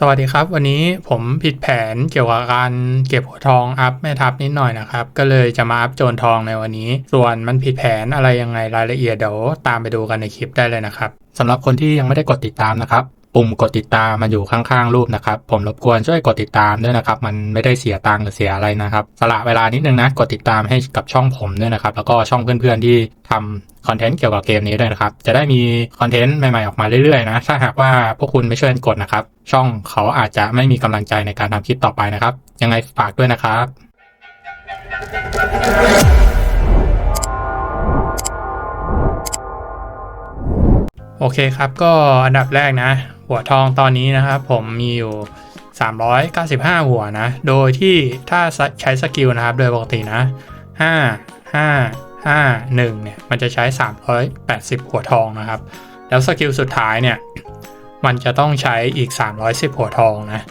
สวัสดีครับ วันนี้ผมผิดแผนเกี่ยวกับการเก็บหัวทองอัพแม่ทัพนิดหน่อยนะครับ ก็เลยจะมาอัพโจรทองในวันนี้ ส่วนมันผิดแผนอะไรยังไงรายละเอียดเดี๋ยวตามไปดูกันในคลิปได้เลยนะครับสำหรับคนที่ยังไม่ได้กดติดตามนะครับ ปุ่มกดติดตามมันอยู่ข้างๆรูปนะครับ ผมรบกวนช่วยกดติดตามด้วยนะครับ มันไม่ได้เสียตังค์หรือเสียอะไรนะครับ สละเวลานิดนึงนะกดติดตามให้กับช่องผมด้วยนะครับ แล้วก็ช่องเพื่อนๆที่ทำคอนเทนต์เกี่ยวกับเกมนี้ด้วยนะครับ จะได้มีคอนเทนต์ใหม่ๆออกมาเรื่อยๆนะ ถ้าหากว่าพวกคุณไม่ช่วยกดนะครับ ช่องเขาอาจจะไม่มีกำลังใจในการทำคลิปต่อไปนะครับ ยังไงฝากด้วยนะครับ โอเคครับ ก็อันดับแรกนะ หัวทองตอนนี้นะครับผมมีอยู่ 395 หัวนะ โดยที่ถ้าใช้สกิลนะครับ โดยปกตินะ 5 5 5 1 เนี่ย มันจะใช้ 380 หัวทองนะครับ แล้วสกิลสุดท้ายเนี่ย มันจะต้องใช้อีก 310 หัวทองนะ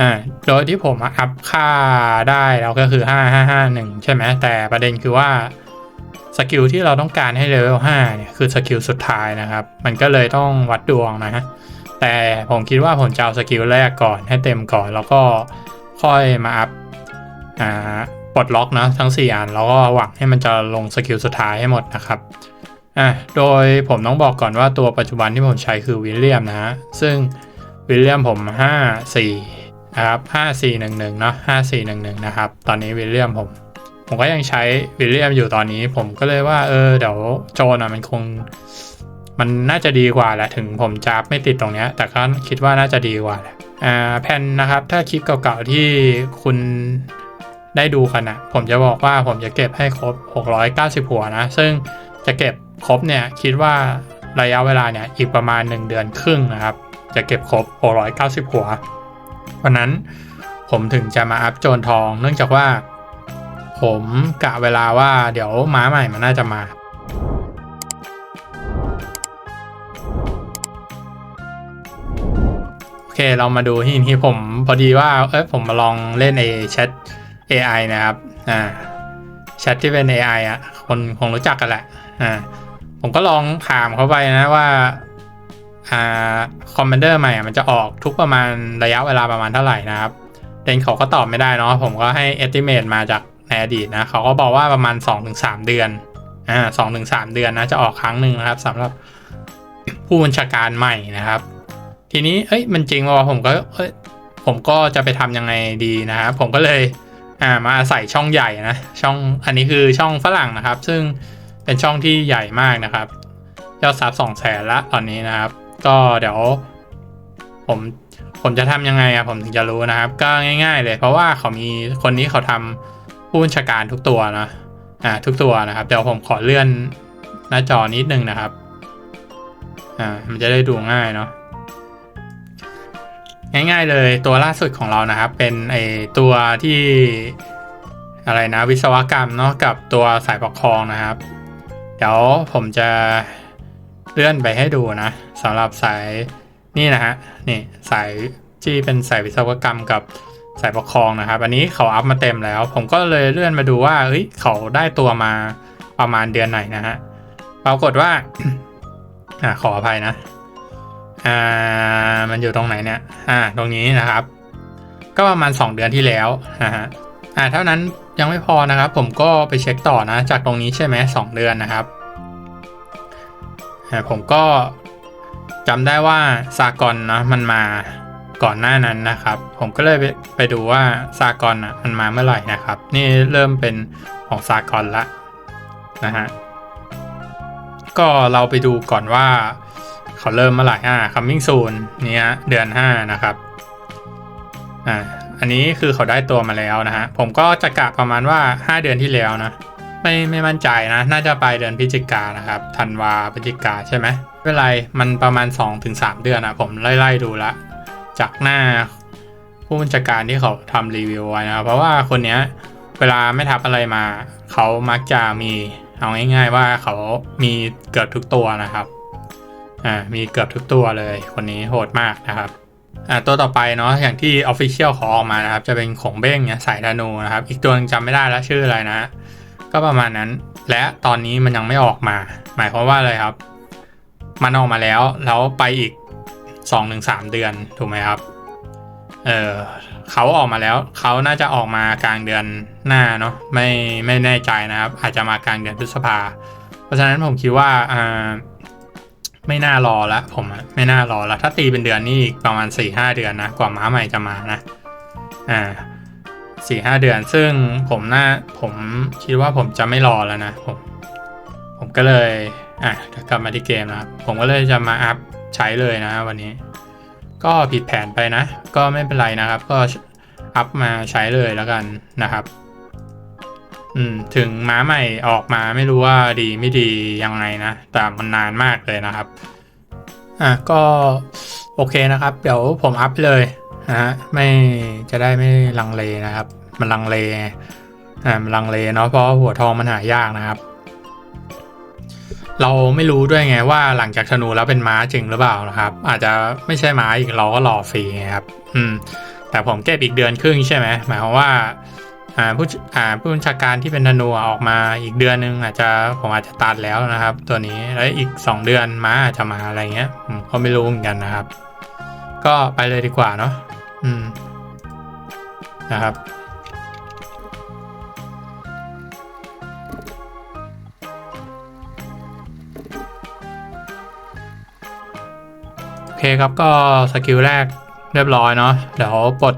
อ่าโดยที่ผมอัพค่าได้แล้วก็คือ 5551 ใช่ไหมแต่ประเด็นคือว่าสกิลที่เราต้องการให้เลเวล5เนี่ยคือสกิลสุดท้ายนะครับ มันก็เลยต้องวัดดวงนะฮะ แต่ผมคิดว่าผมจะเอาสกิลแรกก่อนให้เต็มก่อน แล้วก็ค่อยมาอัพอ่าปลดล็อกนะทั้ง 4 อันแล้วก็หวังให้มันจะลงสกิลสุดท้ายให้หมดนะครับอะโดยผมต้องบอกก่อนว่าตัวปัจจุบันที่ผมใช้คือวิลเลียมนะฮะซึ่งวิลเลียมผม 5 4นะครับ5 4 1 1เนาะ5 4 1 1นะครับตอนนี้วิลเลียมผม ผมก็ยังใช้วิลเลียมอยู่ตอนนี้ ผมก็เลยว่าเออเดี๋ยวโจนอะมันคง มันน่าจะดีกว่าแหละถึงผมจะไม่ติดตรงเนี้ย แต่ก็คิดว่าน่าจะดีกว่าแหละอ่าแผ่นนะครับ ถ้าคลิปเก่าๆที่คุณได้ดูกันนะผมจะบอกว่าผมจะเก็บให้ครบ 690 หัวนะ ซึ่งจะเก็บครบเนี่ยคิดว่าระยะเวลาเนี่ยอีกประมาณ 1 เดือนครึ่งนะครับ จะเก็บครบ 690 หัววันนั้นผมถึงจะมาอัพโจนทอง เนื่องจากว่า ผมกะเวลาว่าเดี๋ยวม้าใหม่มันน่าจะมา อเค เรามาดูที่ที่ผมพอดีว่า เอ้ยผมมาลองเล่นไอแชท AI นะครับ อ่าแชทที่เป็น AI อะ คนคงรู้จักกันแหละ อ่า ผมก็ลองถามเขาไปนะว่า อ่า คอมมานเดอร์ใหม่มันจะออกทุกประมาณระยะเวลาประมาณเท่าไหร่นะครับเดนเขาก็ตอบไม่ได้เนาะ ผมก็ให้ estimate มาจากในอดีตนะ เขาก็บอกว่าประมาณ 2-3 เดือน อ่าสองถึงสามเดือนนะ จะออกครั้งหนึ่งนะครับสำหรับผู้บัญชาการใหม่นะครับ ทีนี้เอ้ยมันจริงว่าผมก็เอ้ยผมก็จะไปทำยังไงดีนะครับผมก็เลยอ่ามาอาศัยช่องใหญ่นะช่องอันนี้คือช่องฝรั่งนะครับ ซึ่งเป็นช่องที่ใหญ่มากนะครับยอดซับสองแสนละตอนนี้นะครับ ก็เดี๋ยว ผมผมจะทำยังไงอะผมถึงจะรู้นะครับ ก็ง่าย ๆ เลย เพราะว่าเขามีคนนี้เขาทำผู้บัญชาการทุกตัวนะอ่าทุกตัวนะครับเดี๋ยวผมขอเลื่อนหน้าจอนิดนึงนะครับอ่ามันจะได้ดูง่ายเนาะ ง่าย ๆ เลยตัวล่าสุดของเรานะครับ เป็นไอตัวที่อะไรนะวิศวกรรมเนาะกับตัวสายปกครองนะครับ เดี๋ยวผมจะเลื่อนไปให้ดูนะสำหรับสายนี่นะฮะนี่สายที่เป็นสายวิศวกรรมกับสายปกครองนะครับ อันนี้เขาอัพมาเต็มแล้ว ผมก็เลยเลื่อนมาดูว่าเฮ้ยเขาได้ตัวมาประมาณเดือนไหนนะฮะปรากฏว่าอ่าขออภัยนะ อ่ามันอยู่ตรงไหนเนี่ยอ่าตรงนี้นะครับ ก็ประมาณ 2 เดือนที่แล้วนะฮะอ่าเท่านั้นยังไม่พอนะครับ ผมก็ไปเช็คต่อนะ จากตรงนี้ใช่ไหมสองเดือนนะครับผมก็จำได้ว่าซากอนนะมันมาก่อนหน้านั้นนะครับ ผมก็เลยไปไปดูว่าซากอนอะมันมาเมื่อไหร่นะครับ นี่เริ่มเป็นของซากอนละนะฮะ ก็เราไปดูก่อนว่าเขาเริ่มเมื่อไหร่อ่า coming soon เนี่ยเดือน 5 นะครับอ่าอันนี้คือเขาได้ตัวมาแล้วนะฮะ ผมก็จะกะประมาณว่า 5 เดือนที่แล้วนะ ไม่ไม่มั่นใจนะ น่าจะไปเดือนพฤศจิกานะครับธันวาพฤศจิกาใช่ไหมไม่เป็นไรมันประมาณ 2-3 เดือนนะผมไล่ๆดูละ จากหน้าผู้บัญชาการที่เขาทำรีวิวไว้นะเพราะว่าคนเนี้ยเวลาไม่ทับอะไรมา เขามักจะมี เอาง่ายๆว่าเขามีเกือบทุกตัวนะครับอ่ามีเกือบทุกตัวเลยคนนี้โหดมากนะครับอ่าตัวต่อไปเนาะอย่างที่ Official ขอออกมานะครับ จะเป็นของเบ้งเนี่ยสายดานูนะครับ อีกตัวนึงจำไม่ได้แล้วชื่ออะไรนะ ก็ประมาณนั้นและตอนนี้มันยังไม่ออกมา หมายความว่าอะไรครับ มันออกมาแล้วแล้วไปอีก 2-3 เดือนถูกไหมครับเออเขาออกมาแล้วเขาน่าจะออกมากลางเดือน หน้าเนาะไม่ไม่แน่ใจนะครับ อาจจะมากลางเดือนพฤษภา เพราะฉะนั้นผมคิดว่าอ่าไม่น่ารอละผมอะไม่น่ารอละถ้าตีเป็นเดือนนี่อีกประมาณ4ี่ห้าเดือนนะกว่าม้าใหม่จะมานะอ่าสี่ห้าเดือน ซึ่งผมน่าผมคิดว่าผมจะไม่รอแล้วนะผมผมก็เลยอะกลับมาที่เกมนะครับผมก็เลยจะมาอัพใช้เลยนะวันนี้ ก็ผิดแผนไปนะ ก็ไม่เป็นไรนะครับ ก็อัพมาใช้เลยแล้วกันนะครับ อืม ถึงม้าใหม่ออกมาไม่รู้ว่าดีไม่ดียังไงนะ แต่มันนานมากเลยนะครับ อะก็โอเคนะครับ เดี๋ยวผมอัพเลยนะฮะไม่จะได้ไม่ลังเลนะครับ มันลังเลอ่ามันลังเลเนาะเพราะหัวทองมันหายากนะครับ เราไม่รู้ด้วยไงว่าหลังจากธนูแล้วเป็นม้าจริงหรือเปล่านะครับ อาจจะไม่ใช่ม้าอีกเราก็รอฟรีครับ อืม แต่ผมเก็บอีกเดือนครึ่งใช่ไหมหมายความว่า ผู้อ่าผู้บัญชาการที่เป็นธนูออกมาอีกเดือนนึงอาจจะผมอาจจะตัดแล้วนะครับ ตัวนี้แล้วอีก 2 เดือนม้าอาจจะมาอะไรเงี้ยผมก็ไม่รู้เหมือนกันนะครับ ก็ไปเลยดีกว่าเนาะอืมนะครับโอเคครับก็สกิลแรกเรียบร้อยเนาะเดี๋ยวปลด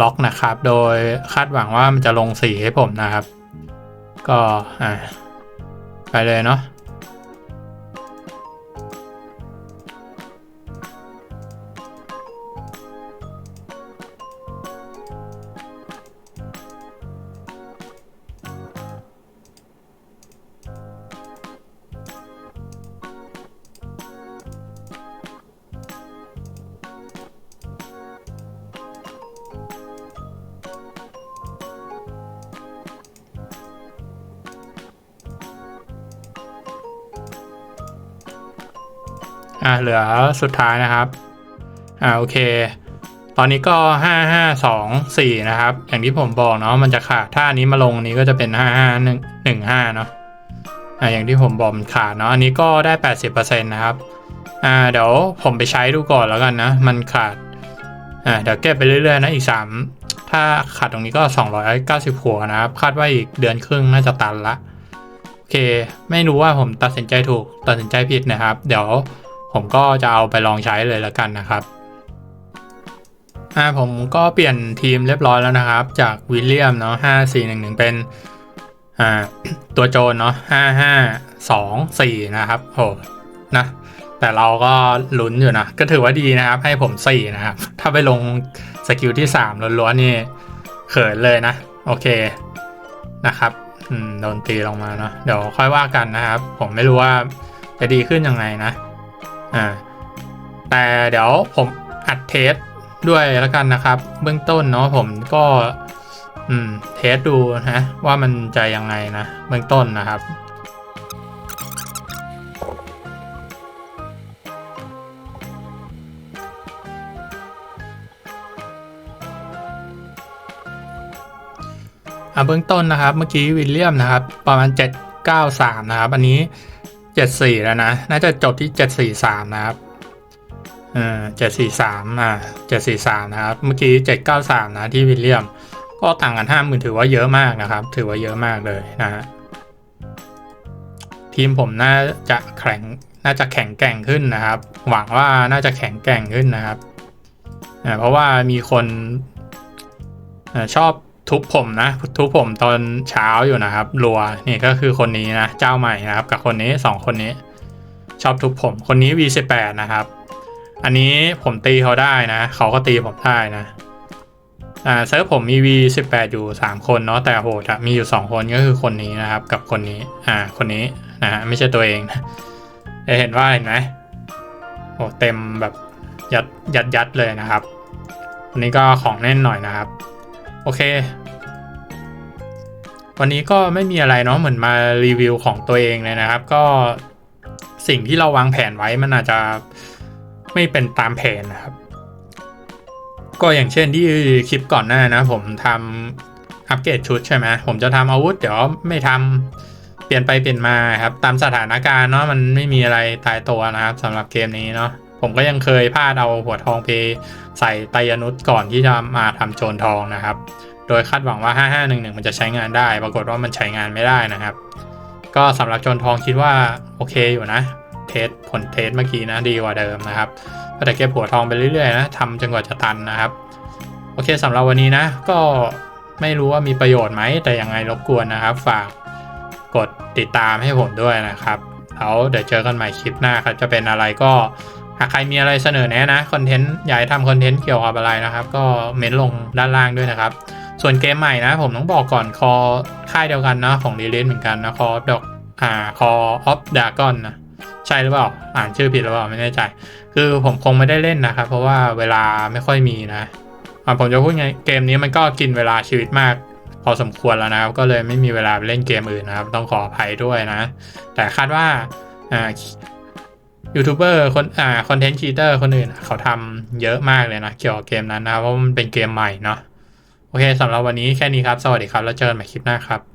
ล็อกนะครับ โดยคาดหวังว่ามันจะลงสีให้ผมนะครับ ก็อ่าไปเลยเนาะ อ่าเหลือสุดท้ายนะครับ อ่าโอเค ตอนนี้ก็ห้าห้าสองสี่นะครับ อย่างที่ผมบอกเนาะมันจะขาดถ้าอันนี้มาลงนี้ก็จะเป็นห้าห้าหนึ่งหนึ่งห้าเนาะอ่าอย่างที่ผมบอกมันขาดเนาะอันนี้ก็ได้แปดสิบเปอร์เซ็นต์นะครับอ่าเดี๋ยวผมไปใช้ดูก่อนแล้วกันนะ มันขาดอ่าเดี๋ยวเก็บไปเรื่อยๆนะอีกสามถ้าขาดตรงนี้ก็สองร้อยเก้าสิบหัวนะครับ คาดว่าอีกเดือนครึ่งน่าจะตันละโอเค ไม่รู้ว่าผมตัดสินใจถูกตัดสินใจผิดนะครับ เดี๋ยว ผมก็จะเอาไปลองใช้เลยแล้วกันนะครับอ่าผมก็เปลี่ยนทีมเรียบร้อยแล้วนะครับ จากวิลเลียมเนาะห้าสี่หนึ่งหนึ่งเป็นอ่าตัวโจรเนาะห้าห้าสองสี่นะครับโหนะแต่เราก็ลุ้นอยู่นะ ก็ถือว่าดีนะครับ ให้ผมสี่นะครับ ถ้าไปลงสกิลที่สามล้วนๆนี่เขินเลยนะ โอเคนะครับอืมโดนตีลงมาเนาะเดี๋ยวค่อยว่ากันนะครับ ผมไม่รู้ว่าจะดีขึ้นยังไงนะ อ่าแต่เดี๋ยวผมอัดเทสด้วยแล้วกันนะครับ เบื้องต้นเนาะผมก็อืมเทสดูนะว่ามันจะยังไงนะเบื้องต้นนะครับอ่าเบื้องต้นนะครับ เมื่อกี้วิลเลียมนะครับ ประมาณ 793 นะครับ อันนี้ 74แล้วนะ น่าจะจบที่743นะครับเออ743อ่า743นะครับ เมื่อกี้793นะที่วิลเลียม ก็ต่างกัน50,000ถือว่าเยอะมากนะครับ ถือว่าเยอะมากเลยนะฮะทีมผมน่าจะแข็งน่าจะแข็งแกร่งขึ้นนะครับ หวังว่าน่าจะแข็งแกร่งขึ้นนะครับอ่าเพราะว่ามีคนอ่าชอบ ทุบผมนะ ทุบผมตอนเช้าอยู่นะครับรัวนี่ก็คือคนนี้นะเจ้าใหม่นะครับ กับคนนี้สองคนนี้ ชอบทุบผมคนนี้ V18 นะครับ อันนี้ผมตีเขาได้นะ เขาก็ตีผมได้นะอ่าเซิร์ฟผมมี V18 อยู่ 3 คนเนาะแต่โหดอะมีอยู่ 2 คนก็คือคนนี้นะครับ กับคนนี้อ่าคนนี้นะฮะไม่ใช่ตัวเองนะเห็นว่าเห็นไหมโอ้เต็มแบบยัดยัดยัดเลยนะครับวันนี้ก็ของแน่นหน่อยนะครับ โอเค วันนี้ก็ไม่มีอะไรเนาะเหมือนมารีวิวของตัวเองเลยนะครับ ก็สิ่งที่เราวางแผนไว้มันอาจจะไม่เป็นตามแผนนะครับ ก็อย่างเช่นที่คลิปก่อนหน้านะ ผมทำอัปเกรดชุดใช่ไหมผมจะทำอาวุธ เดี๋ยวไม่ทำเปลี่ยนไปเปลี่ยนมาครับ ตามสถานการณ์เนาะมันไม่มีอะไรตายตัวนะครับสำหรับเกมนี้เนาะ ผมก็ยังเคยพลาดเอาหัวทองไปใส่ไตรยนุษก่อนที่จะมาทำโจรทองนะครับ โดยคาดหวังว่า 5511 มันจะใช้งานได้ ปรากฏว่ามันใช้งานไม่ได้นะครับ ก็สำหรับโจรทองคิดว่าโอเคอยู่นะ เทสผลเทสเมื่อกี้นะดีกว่าเดิมนะครับก็แต่เก็บหัวทองไปเรื่อยๆนะทำจนกว่าจะตันนะครับ โอเคสำหรับวันนี้นะ ก็ไม่รู้ว่ามีประโยชน์ไหมแต่ยังไงรบกวนนะครับ ฝากกดติดตามให้ผมด้วยนะครับแล้วเดี๋ยวเจอกันใหม่คลิปหน้าครับ จะเป็นอะไรก็ หากใครมีอะไรเสนอแนะนะคอนเทนต์อยากให้ทำคอนเทนต์เกี่ยวกับอะไรนะครับ ก็เม้นลงด้านล่างด้วยนะครับ ส่วนเกมใหม่นะ ผมต้องบอกก่อนคอค่ายเดียวกันนะของรีเลนเหมือนกันนะคอดอกอ่าคอออฟดากอนนะใช่หรือเปล่า อ่านชื่อผิดหรือเปล่าไม่แน่ใจ คือผมคงไม่ได้เล่นนะครับ เพราะว่าเวลาไม่ค่อยมีนะอ่าผมจะพูดไงเกมนี้มันก็กินเวลาชีวิตมาก พอสมควรแล้วนะครับ ก็เลยไม่มีเวลาไปเล่นเกมอื่นนะครับ ต้องขออภัยด้วยนะ แต่คาดว่าอ่า ยูทูบเบอร์คนอ่าคอนเทนต์ชีเตอร์คนอื่น เขาทำเยอะมากเลยนะ เกี่ยวกับเกมนั้นนะเพราะมันเป็นเกมใหม่เนาะโอเคสำหรับวันนี้แค่นี้ครับ สวัสดีครับ แล้วเจอกันใหม่คลิปหน้าครับ